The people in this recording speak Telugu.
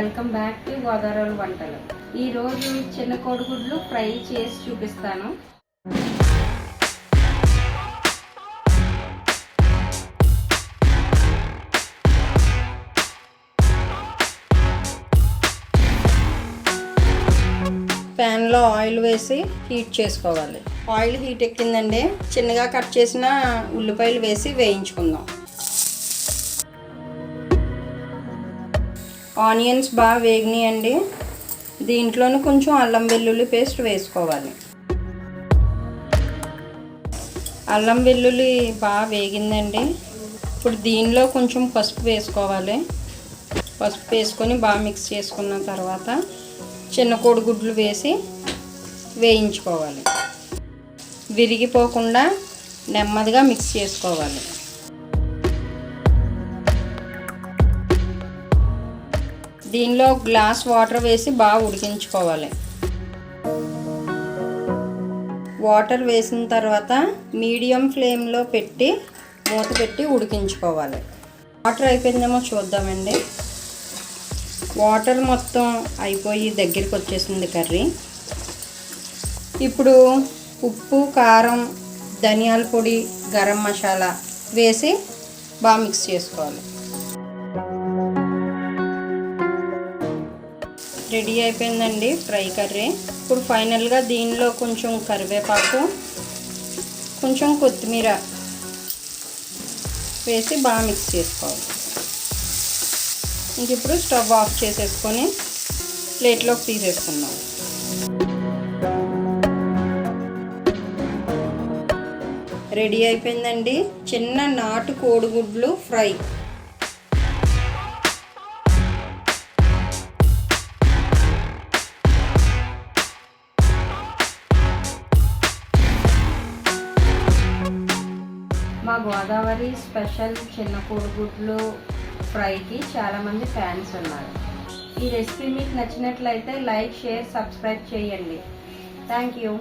వెల్కమ్ బ్యాక్ టు గోదావరి వంటలు. ఈరోజు చిన్న కోడిగుడ్లు ఫ్రై చేసి చూపిస్తాను. ప్యాన్లో ఆయిల్ వేసి హీట్ చేసుకోవాలి. ఆయిల్ హీట్ ఎక్కిందండి. చిన్నగా కట్ చేసిన ఉల్లిపాయలు వేసి వేయించుకుందాం. ఆనియన్స్ బాగా వేగినాయండి. దీంట్లోనే కొంచెం అల్లం వెల్లుల్లి పేస్ట్ వేసుకోవాలి. అల్లం వెల్లుల్లి బాగా వేగిందండి. ఇప్పుడు దీనిలో కొంచెం పసుపు వేసుకోవాలి. పసుపు వేసుకొని బాగా మిక్స్ చేసుకున్న తర్వాత చిన్న కోడిగుడ్లు వేసి వేయించుకోవాలి. విరిగిపోకుండా నెమ్మదిగా మిక్స్ చేసుకోవాలి. దీనిలో గ్లాస్ వాటర్ వేసి బాగా ఉడికించుకోవాలి. వాటర్ వేసిన తర్వాత మీడియం ఫ్లేమ్లో పెట్టి మూత పెట్టి ఉడికించుకోవాలి. వాటర్ అయిపోయిందేమో చూద్దామండి. వాటర్ మొత్తం అయిపోయి దగ్గరికి వచ్చేసింది కర్రీ. ఇప్పుడు ఉప్పు కారం ధనియాల పొడి గరం మసాలా వేసి బాగా మిక్స్ చేసుకోవాలి. రెడీ అయిపోయిందండి ఫ్రై కర్రీ. ఇప్పుడు ఫైనల్గా దీనిలో కొంచెం కరివేపాకు కొంచెం కొత్తిమీర వేసి బాగా మిక్స్ చేసుకోవాలి. ఇంక ఇప్పుడు స్టవ్ ఆఫ్ చేసేసుకొని ప్లేట్లోకి తీసేసుకుందాం. రెడీ అయిపోయిందండి. చిన్న నాటు కోడిగుడ్లు ఫ్రై. మా గోదావరి స్పెషల్ చిన్న కోడిగుడ్లు ఫ్రైకి చాలామంది ఫ్యాన్స్ ఉన్నారు. ఈ రెసిపీ మీకు నచ్చినట్లయితే లైక్ షేర్ సబ్స్క్రైబ్ చేయండి. Thank you.